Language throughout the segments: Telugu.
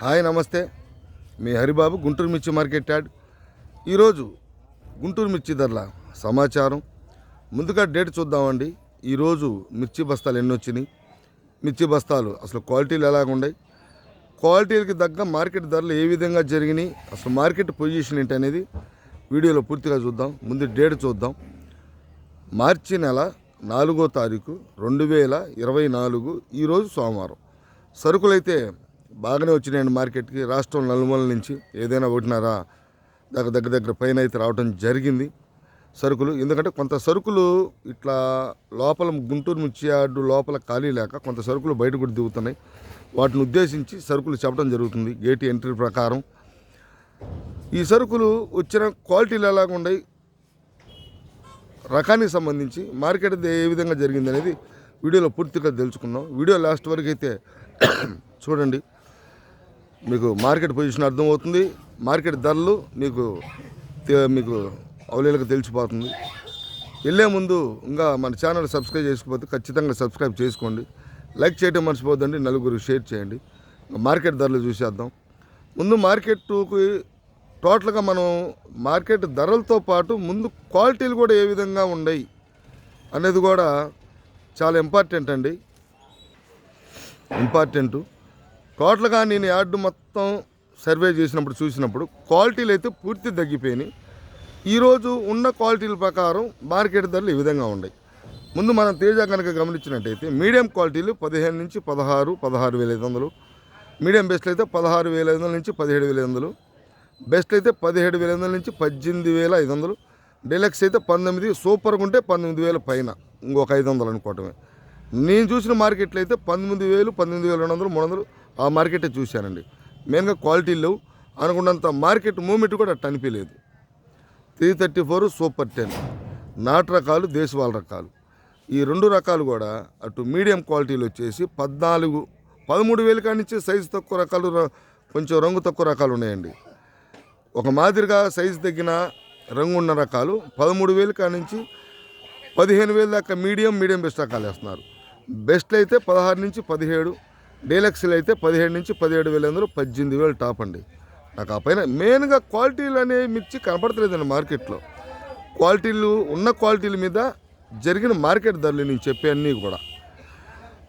హాయ్ నమస్తే. మీ హరిబాబు గుంటూరు మిర్చి మార్కెట్ యాడ్. ఈరోజు గుంటూరు మిర్చి ధరల సమాచారం. ముందుగా డేట్ చూద్దామండి. ఈరోజు మిర్చి బస్తాలు ఎన్ని వచ్చినాయి? మిర్చి బస్తాలు అసలు క్వాలిటీలు ఎలాగున్నాయి క్వాలిటీలకి తగ్గ మార్కెట్ ధరలు ఏ విధంగా జరిగినాయి? అసలు మార్కెట్ పొజిషన్ ఏంటి అనేది వీడియోలో పూర్తిగా చూద్దాం. ముందు డేట్ చూద్దాం. మార్చి నెల నాలుగో తారీఖు రెండు వేల ఇరవై నాలుగు ఈరోజు సోమవారం. సరుకులైతే బాగానే వచ్చినాయండి మార్కెట్కి. రాష్ట్రం నలుమూల నుంచి ఏదైనా ఒకటినారా దగ్గర దగ్గర దగ్గర పైన అయితే రావడం జరిగింది. సరుకులు ఎందుకంటే కొంత సరుకులు ఇట్లా లోపల గుంటూరు ముచ్చియాడు లోపల ఖాళీ లేక కొంత సరుకులు బయట కూడా దిగుతున్నాయి. వాటిని ఉద్దేశించి సరుకులు చెప్పడం జరుగుతుంది. గేట్ ఎంట్రీ ప్రకారం. ఈ సరుకులు వచ్చిన క్వాలిటీలు ఎలాగ ఉన్నాయి? రకానికి సంబంధించి మార్కెట్ ఏ విధంగా జరిగింది అనేది వీడియోలో పూర్తిగా తెలుసుకున్నాం వీడియో లాస్ట్ వరకు అయితే చూడండి. మీకు మార్కెట్ పొజిషన్ అర్థమవుతుంది. మార్కెట్ ధరలు మీకు మీకు అవలీలకు తెలిసిపోతుంది. వెళ్ళే ముందు ఇంకా మన ఛానల్ సబ్స్క్రైబ్ చేసుకోకపోతే ఖచ్చితంగా సబ్స్క్రైబ్ చేసుకోండి. లైక్ చేయడం మర్చిపోద్దండి నలుగురు షేర్ చేయండి. మార్కెట్ ధరలు చూసేద్దాం. ముందు మార్కెట్కి టోటల్గా మనం మార్కెట్ ధరలతో పాటు ముందు క్వాలిటీలు కూడా ఏ విధంగా ఉన్నాయి అనేది కూడా చాలా ఇంపార్టెంట్ అండి. ఇంపార్టెంట్ టోటల్గా నేను యార్డు మొత్తం సర్వే చేసినప్పుడు చూసినప్పుడు క్వాలిటీలు అయితే పూర్తి తగ్గిపోయినాయి. ఈరోజు ఉన్న క్వాలిటీల ప్రకారం మార్కెట్ ధరలు ఈ విధంగా ఉన్నాయి. ముందు మనం తేజ కనుక గమనించినట్టయితే మీడియం క్వాలిటీలు పదిహేను నుంచి పదహారు పదహారు వేల ఐదు వందలు. మీడియం బెస్ట్లు అయితే పదహారు వేల ఐదు వందల నుంచి పదిహేడు వేల ఐదు వందలు. బెస్ట్ అయితే పదిహేడు వేల ఐదు వందల నుంచి పద్దెనిమిది వేల ఐదు వందలు. డీలక్స్ అయితే పంతొమ్మిది సూపర్గా ఉంటే పంతొమ్మిది వేల పైన ఇంకొక ఐదు వందలు అనుకోవటమే. నేను చూసిన మార్కెట్లో అయితే పంతొమ్మిది వేలు పంతొమ్మిది వేల రెండు వందలు మూడు వందలు. ఆ మార్కెటే చూశానండి. మెయిన్గా క్వాలిటీ లేవు. అనుకున్నంత మార్కెట్ మూమెంట్ కూడా అట్ట అనిపించలేదు three thirty four super ten నాటు రకాలు దేశవాళ రకాలు. ఈ రెండు రకాలు కూడా అటు మీడియం క్వాలిటీలు వచ్చేసి పద్నాలుగు పదమూడు వేలు కాడి నుంచి సైజు తక్కువ రకాలు కొంచెం రంగు తక్కువ రకాలు ఉన్నాయండి. ఒక మాదిరిగా సైజు తగ్గిన రంగు ఉన్న రకాలు పదమూడు వేలు కానించి పదిహేను వేల దాకా మీడియం మీడియం బెస్ట్ రకాలు వేస్తున్నారు. బెస్ట్ అయితే పదహారు నుంచి పదిహేడు డీలక్స్లు అయితే పదిహేడు నుంచి పదిహేడు వేలు అందరూ పద్దెనిమిది వేలు టాప్ అండి. నాకు ఆ పైన మెయిన్గా క్వాలిటీలు అనేవి మిర్చి కనపడతలేదండి మార్కెట్లో. క్వాలిటీలు ఉన్న క్వాలిటీల మీద జరిగిన మార్కెట్ ధరలు నేను చెప్పే అన్నీ కూడా.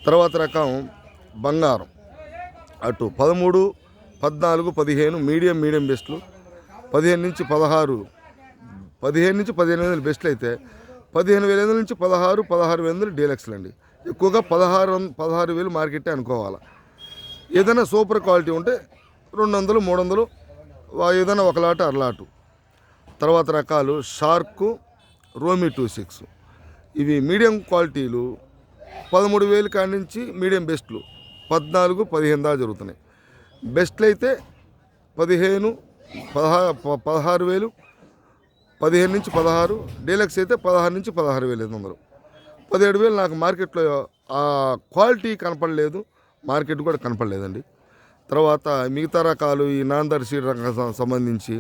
తర్వాత రకం బంగారం. అటు పదమూడు పద్నాలుగు పదిహేను మీడియం మీడియం బెస్ట్లు. పదిహేను నుంచి పదహారు పదిహేను నుంచి పదిహేను వందలు బెస్ట్లు అయితే పదిహేను వేల నుంచి పదహారు పదహారు వేల వందలు డీలక్స్లు అండి ఎక్కువగా పదహారు పదహారు వేలు మార్కెట్ అనుకోవాలి. ఏదైనా సూపర్ క్వాలిటీ ఉంటే రెండు వందలు మూడు వందలు ఏదైనా ఒక లాటు అరలాటు తర్వాత రకాలు షార్కు రోమి టూ సిక్స్. ఇవి మీడియం క్వాలిటీలు. పదమూడు వేలు కాడి నుంచి మీడియం బెస్ట్లు. పద్నాలుగు పదిహేను దాకా జరుగుతున్నాయి. బెస్ట్లు అయితే పదిహేను పదహా పదహారు వేలు పదిహేను నుంచి పదహారు డీలక్స్ అయితే పదహారు నుంచి పదహారు వేలు ఐదు వందలు. పదిహేడు వేలు నాకు మార్కెట్లో ఆ క్వాలిటీ కనపడలేదు. మార్కెట్ కూడా కనపడలేదండి. తర్వాత మిగతా రకాలు ఈ నాందర్ సీడ్ రకం సంబంధించి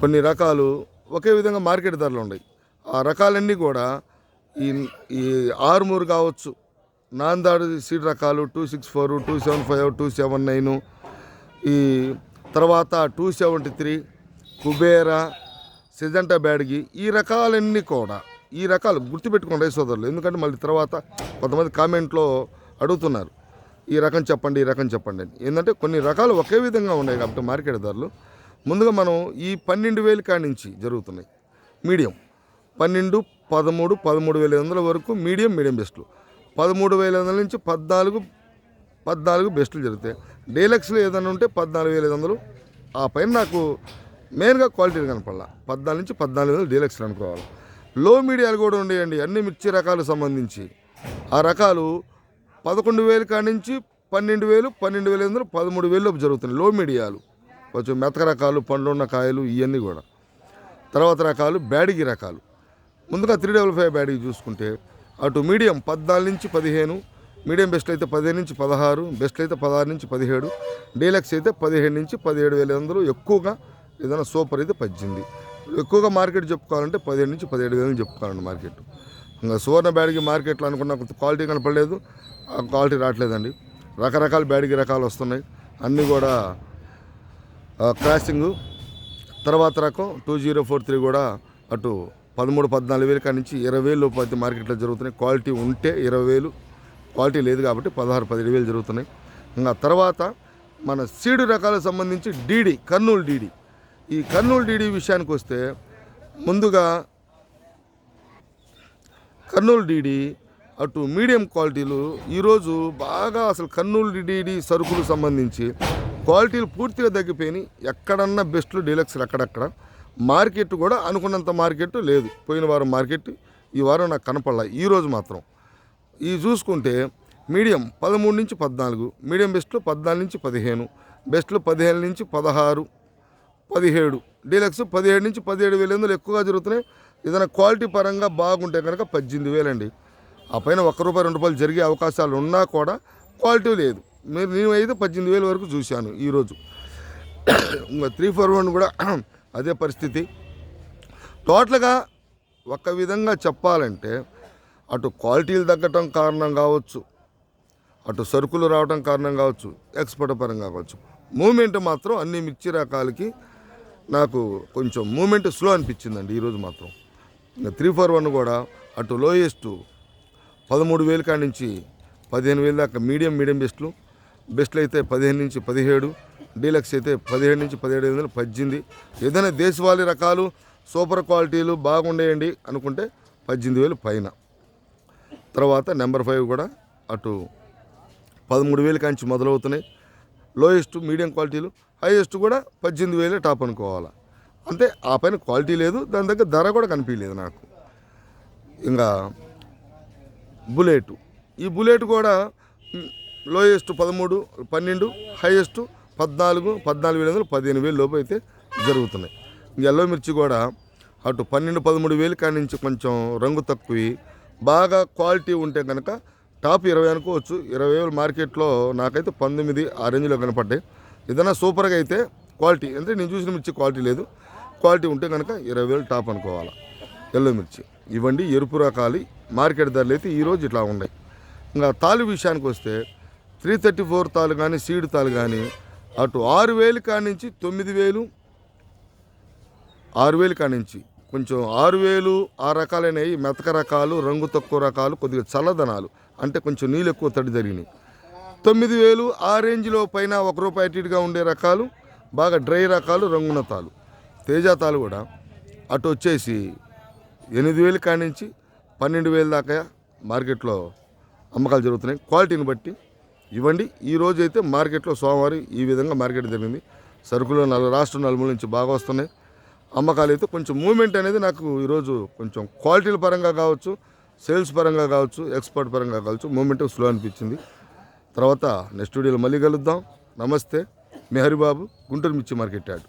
కొన్ని రకాలు ఒకే విధంగా మార్కెట్ ధరలు ఉన్నాయి. ఆ రకాలన్నీ కూడా ఈ ఈ ఆరుమూరు కావచ్చు నాందాడు సీడ్ రకాలు two six four two seven five two seven nine ఈ తర్వాత two seventy three Kubera Syngenta Byadgi ఈ రకాలన్నీ కూడా ఈ రకాలు గుర్తుపెట్టుకోండి రైతు సోదరులు. ఎందుకంటే మళ్ళీ తర్వాత కొంతమంది కామెంట్లో అడుగుతున్నారు. ఈ రకం చెప్పండి ఈ రకం చెప్పండి అని. ఏంటంటే కొన్ని రకాలు ఒకే విధంగా ఉన్నాయి కాబట్టి మార్కెట్ ధరలు. ముందుగా మనం ఈ పన్నెండు వేలు కాడి నుంచి జరుగుతున్నాయి. మీడియం. పన్నెండు పదమూడు పదమూడు వేల ఐదు వందల వరకు మీడియం మీడియం బెస్ట్లు. పదమూడు వేల ఐదు వందల నుంచి పద్నాలుగు పద్నాలుగు బెస్ట్లు జరుగుతాయి. డీలక్స్లో ఏదైనా ఉంటే పద్నాలుగు వేల ఐదు వందలు. ఆ పైన నాకు మెయిన్గా క్వాలిటీలు కనపడాల. పద్నాలుగు నుంచి పద్నాలుగు వేలు డీలక్స్లు అనుకోవాలి. లో మీడియాలు కూడా ఉండేయండి అన్ని మిర్చి రకాలు సంబంధించి. ఆ రకాలు పదకొండు వేలు కాడి నుంచి పన్నెండు వేలు పన్నెండు వేల ఐదు పదమూడు వేలు జరుగుతున్నాయి లో మీడియాలు. కొంచెం మెతక రకాలు పండ్లు ఉన్న కాయలు ఇవన్నీ కూడా. తర్వాత రకాలు బ్యాడిగి రకాలు. ముందుగా త్రీ డబుల్ ఫైవ్ బ్యాడిగి చూసుకుంటే అటు మీడియం పద్నాలుగు నుంచి పదిహేను మీడియం బెస్ట్ అయితే పదిహేను నుంచి పదహారు బెస్ట్ అయితే పదహారు నుంచి పదిహేడు డీలక్స్ అయితే పదిహేడు నుంచి పదిహేడు వేల వందలు ఎక్కువగా ఏదైనా సూపర్ అయితే పద్దెనిమిది. ఎక్కువగా మార్కెట్ చెప్పుకోవాలంటే పదిహేడు నుంచి పదిహేడు వేలు చెప్పుకోవాలండి మార్కెట్. ఇంకా సువర్ణ బ్యాడ్కి మార్కెట్లో అనుకున్న క్వాలిటీ కనపడలేదు. ఆ క్వాలిటీ రావట్లేదండి. రకరకాల బ్యాడ్కి రకాలు వస్తున్నాయి. అన్నీ కూడా క్రాసింగ్. తర్వాత రకం టూ జీరో ఫోర్ త్రీ కూడా అటు పదమూడు పద్నాలుగు వేలు కాడి నుంచి ఇరవై వేలు లోపు అయితే మార్కెట్లో జరుగుతున్నాయి. క్వాలిటీ ఉంటే ఇరవై వేలు క్వాలిటీ లేదు కాబట్టి పదహారు పదిహేడు వేలు జరుగుతున్నాయి. ఇంకా తర్వాత మన సీడు రకాలకు సంబంధించి డీడీ కర్నూలు డీడీ. ఈ కర్నూలు డీడీ విషయానికి వస్తే ముందుగా కర్నూలు డీడీ అటు మీడియం క్వాలిటీలు ఈరోజు బాగా అసలు కర్నూలు డీడీ సరుకులు సంబంధించి క్వాలిటీలు పూర్తిగా తగ్గిపోయినాయి. ఎక్కడన్నా బెస్ట్లు డీలక్స్లు అక్కడక్కడ. మార్కెట్ కూడా అనుకున్నంత మార్కెట్ లేదు. పోయిన వారం మార్కెట్ ఈ వారం నాకు కనపడలా. ఈరోజు మాత్రం ఈ చూసుకుంటే మీడియం పదమూడు నుంచి పద్నాలుగు మీడియం బెస్ట్లు పద్నాలుగు నుంచి పదిహేను బెస్ట్లు పదిహేను నుంచి పదహారు పదిహేడు. డీలక్స్ పదిహేడు నుంచి పదిహేడు వేల ఎందులో ఎక్కువగా జరుగుతున్నాయి. ఏదైనా క్వాలిటీ పరంగా బాగుంటే కనుక పద్దెనిమిది వేలండి. ఆ పైన ఒక్క రూపాయి రెండు రూపాయలు జరిగే అవకాశాలు ఉన్నా కూడా క్వాలిటీ లేదు. మీరు నేనైతే పద్దెనిమిది వేల వరకు చూశాను ఈరోజు ఇంకా త్రీ ఫోర్ వన్ కూడా అదే పరిస్థితి. టోటల్గా ఒక విధంగా చెప్పాలంటే అటు క్వాలిటీలు తగ్గటం కారణం కావచ్చు అటు సరుకులు రావడం కారణం కావచ్చు ఎక్స్పోర్ట్ పరంగా కావచ్చు. మూమెంట్ మాత్రం అన్ని మిర్చి రకాలకి నాకు కొంచెం మూమెంట్ స్లో అనిపించిందండి ఈరోజు మాత్రం. ఇంకా త్రీ ఫోర్ వన్ కూడా అటు లోయెస్ట్ పదమూడు వేల కాడి నుంచి పదిహేను వేలు దాకా మీడియం మీడియం బెస్ట్లు. బెస్ట్లు అయితే పదిహేను నుంచి పదిహేడు డీలక్స్ అయితే పదిహేడు నుంచి పదిహేడు వందలు పద్దెనిమిది. ఏదైనా దేశవాళీ రకాలు సూపర్ క్వాలిటీలు బాగుండేయండి అనుకుంటే పద్దెనిమిది వేలు పైన. తర్వాత నెంబర్ ఫైవ్ కూడా అటు పదమూడు వేలు కాంచి మొదలవుతున్నాయి. లోయెస్ట్ మీడియం క్వాలిటీలు హైయెస్ట్ కూడా పద్దెనిమిది వేలే టాప్ అనుకోవాలి. అంటే ఆ పైన క్వాలిటీ లేదు దాని దగ్గర ధర కూడా కనిపించలేదు నాకు. ఇంకా బుల్లెట్. ఈ బుల్లెట్ కూడా లోయెస్ట్ పదమూడు పన్నెండు హైయెస్ట్ పద్నాలుగు పద్నాలుగు వేల వందలు పదిహేను వేలు లోపు అయితే జరుగుతున్నాయి. ఎల్లో మిర్చి కూడా అటు పన్నెండు పదమూడు వేలు కాడి నుంచి కొంచెం రంగు తక్కువ బాగా క్వాలిటీ ఉంటే కనుక టాప్ ఇరవై అనుకోవచ్చు. ఇరవై వేలు మార్కెట్లో నాకైతే పంతొమ్మిది ఆ రేంజ్లో కనపడ్డాయి. ఏదైనా సూపర్గా అయితే క్వాలిటీ అంటే నేను చూసిన మిర్చి క్వాలిటీ లేదు. క్వాలిటీ ఉంటే కనుక ఇరవై వేలు టాప్ అనుకోవాలి. ఎల్లో మిర్చి. ఇవ్వండి ఎరుపు రకాలి. మార్కెట్ ధరలు అయితే ఈరోజు ఇట్లా ఉన్నాయి. ఇంకా తాలు విషయానికి వస్తే త్రీ థర్టీ ఫోర్ తాలు కానీ సీడ్ తాలు కానీ అటు ఆరు వేలు కానించి నుంచి తొమ్మిది వేలు ఆరు వేలు కానించి నుంచి కొంచెం ఆరు వేలు ఆ రకాలైనవి మెతక రకాలు రంగు తక్కువ రకాలు కొద్దిగా చల్లదనాలు అంటే కొంచెం నీళ్ళు ఎక్కువ తడి జరిగినాయి. తొమ్మిది వేలు ఆ రేంజ్లో పైన ఒక రూపాయి అటుగా ఉండే రకాలు బాగా డ్రై రకాలు రంగున తాలు తేజ తాలు కూడా అటు వచ్చేసి ఎనిమిది వేలు కాడి నుంచి పన్నెండు వేలు దాకా మార్కెట్లో అమ్మకాలు జరుగుతున్నాయి. క్వాలిటీని బట్టి ఇవ్వండి. ఈ అయితే మార్కెట్లో సోమవారం ఈ విధంగా మార్కెట్ జరిగింది. సరుకులు నలు రాష్ట్రం నలుమూల నుంచి బాగా వస్తున్నాయి. అమ్మకాలు అయితే కొంచెం మూమెంట్ అనేది నాకు ఈరోజు కొంచెం క్వాలిటీల పరంగా కావచ్చు సేల్స్ పరంగా కావచ్చు ఎక్స్పోర్ట్ పరంగా కావచ్చు మూమెంట్ స్లో అనిపించింది. తర్వాత నెక్స్ట్ వీడియోలో మళ్ళీ కలుద్దాం. నమస్తే. మీ హరిబాబు గుంటూరు మిర్చి మార్కెట్ యాడ్